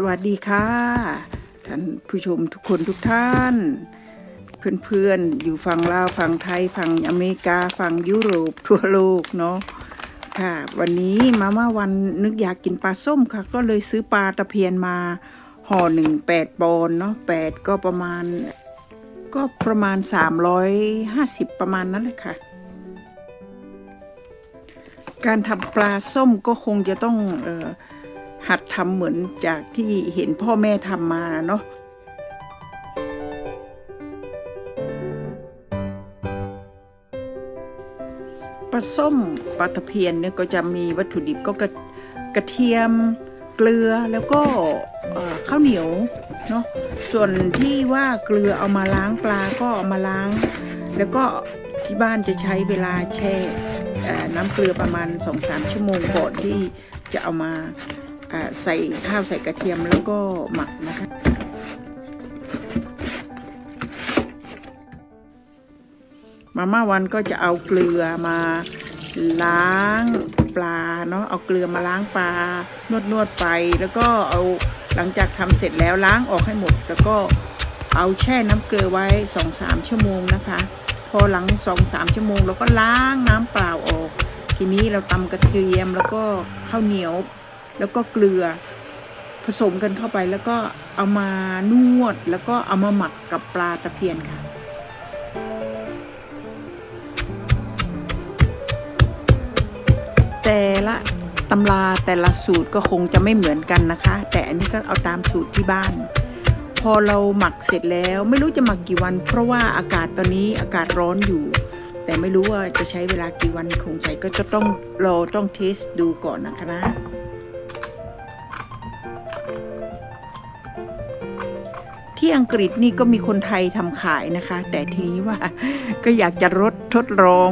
สวัสดีค่ะท่านผู้ชมทุกคนทุกท่าน เพื่อนๆอยู่ฝั่งลาวฝั่งไทยฝั่งอเมริกาฝั่งยุโรปทั่วโลกเนาะค่ะ วันนี้มาม่าวันนึกอยากกินปลาส้มค่ะ ก็เลยซื้อปลาตะเพียนมาห่อหนึ่งแปดปอนเนาะแปดก็ประมาณ ก็ประมาณ 350 ประมาณนั้นเลยค่ะ การทำปลาส้มก็คงจะต้องเออ หัดทำเหมือนจากที่เห็นพ่อแม่ทำมาเนาะปลาส้มปลาตะเพียนเนี่ยก็จะมีวัตถุดิบก็กระกระเทียมเกลือแล้วก็ข้าวเหนียวเนาะส่วนที่ว่าเกลือเอามาล้างปลาก็เอามาล้าง แล้วก็ที่บ้านจะใช้เวลาแช่น้ำเกลือประมาณ 2-3 ชั่วโมงก่อนที่จะเอามา ใส่ข้าวใส่กระเทียมแล้วก็หมักนะคะ มาม่าวันก็จะเอาเกลือมาล้างปลาเนาะเอาเกลือมาล้างปลานวดนวดๆไป แล้วก็เอาหลังจากทำเสร็จแล้วล้างออกให้หมด แล้วก็เอาแช่น้ำเกลือไว้สองสามชั่วโมงนะคะ พอหลังสองสามชั่วโมงเราก็ล้างน้ำเปล่าออก ทีนี้เราตำกระเทียมแล้วก็ข้าวเหนียว แล้วก็เกลือผสมกันเข้าไปแล้วก็เอามานวดแล้วก็เอามาหมักกับปลาตะเพียนค่ะแต่ละตำราแต่ละสูตรก็คงจะไม่เหมือนกันนะคะ แต่อันนี้ก็เอาตามสูตรที่บ้าน พอเราหมักเสร็จแล้วไม่รู้จะหมักกี่วัน เพราะว่าอากาศตอนนี้อากาศร้อนอยู่ แต่ไม่รู้ว่าจะใช้เวลากี่วันคงใจก็จะต้องรอต้องเทสดูก่อนนะคะ ที่อังกฤษนี่ก็มีคนไทยทำขายนะคะ แต่ทีนี้ว่าก็อยากจะรดทดลอง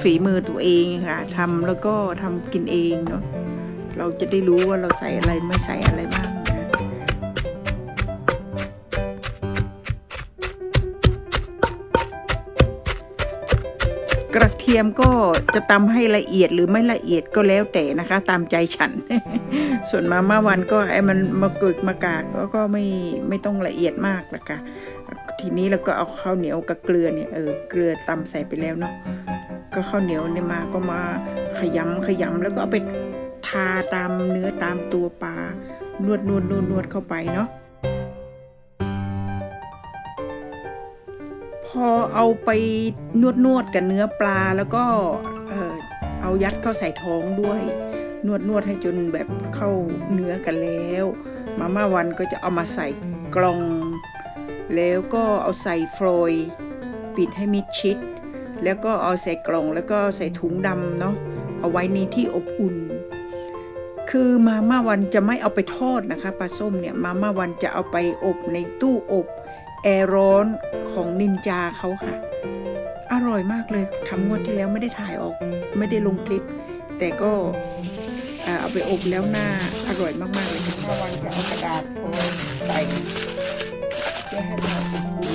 ฝีมือตัวเองค่ะทำแล้วก็ทำกินเองเนาะเราจะได้รู้ว่าเราใส่อะไรไม่ใส่อะไรบ้าง ทียมก็จะตำให้ละเอียดหรือไม่ละเอียดก็แล้วแต่นะคะ ตามใจฉัน ส่วนมาม่าวันก็ไอ้มันมากรึกมากากก็ก็ไม่ไม่ต้องละเอียดมากนะคะทีนี้เราก็เอาข้าวเหนียวกับเกลือเนี่ยเออเกลือตำใส่ไปแล้วเนาะก็ข้าวเหนียวเนี่ยมาก็มาขยำขยำแล้วก็เอาไปทาตามเนื้อตามตัวปลานวดนวดนวดนวดเข้าไปเนาะ พอเอาไปนวดนวดกับเนื้อปลาแล้วก็เออเอายัดเข้าใส่ท้องด้วย นวดนวดให้จนแบบเข้าเนื้อกันแล้ว มาม่าวันก็จะเอามาใส่กล่อง แล้วก็เอาใส่ฟลอยปิดให้มิดชิด แล้วก็เอาใส่กล่องแล้วก็ใส่ถุงดำเนาะเอาไว้ในที่อบอุ่น คือมาม่าวันจะไม่เอาไปทอดนะคะปลาส้มเนี่ยมาม่าวันจะเอาไปอบในตู้อบ แอร์ร้อนของนินจาเขาค่ะ อร่อยมากเลยทำงวดที่แล้วไม่ได้ถ่ายออก ไม่ได้ลงคลิป แต่ก็เอาไปอบแล้วหน้าอร่อยมาก ๆ เลยค่ะวันจะเอากระดาษโฟมใส่เพื่อให้มันอบอุ่น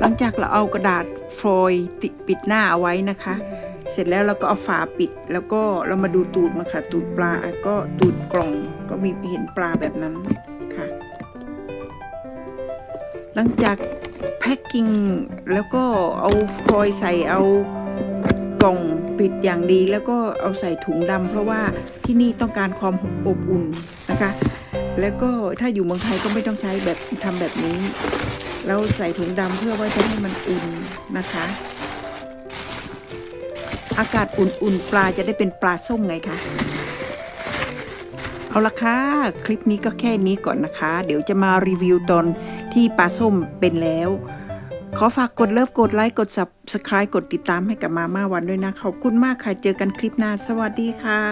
หลังจากเราเอากระดาษฟอยล์ติดปิดหน้าเอาไว้นะคะ เสร็จแล้วเราก็เอาฝาปิด แล้วก็เรามาดูตูดมันค่ะ ตูดปลาก็ตูดกล่องก็มีเห็นปลาแบบนั้นค่ะ หลังจากแพ็กกิ้งแล้วก็เอาฟอยล์ใส่เอากล่องปิดอย่างดี แล้วก็เอาใส่ถุงดำเพราะว่าที่นี่ต้องการความอบอุ่นนะคะ แล้วก็ถ้าอยู่เมืองไทยก็ไม่ต้องใช้แบบทำแบบนี้ แล้วใส่ถุงดำเพื่อว่าจะให้มันอุ่นนะคะ อากาศอุ่นๆ ปลาจะได้เป็นปลาส้มไงคะ เอาละค่ะ คลิปนี้ก็แค่นี้ก่อนนะคะ เดี๋ยวจะมารีวิวตอนที่ปลาส้มเป็นแล้ว ขอฝากกดเลิฟกดไลค์กด subscribe กดติดตามให้กับมาม่าวันด้วยนะ ขอบคุณมากค่ะ เจอกันคลิปหน้า สวัสดีค่ะ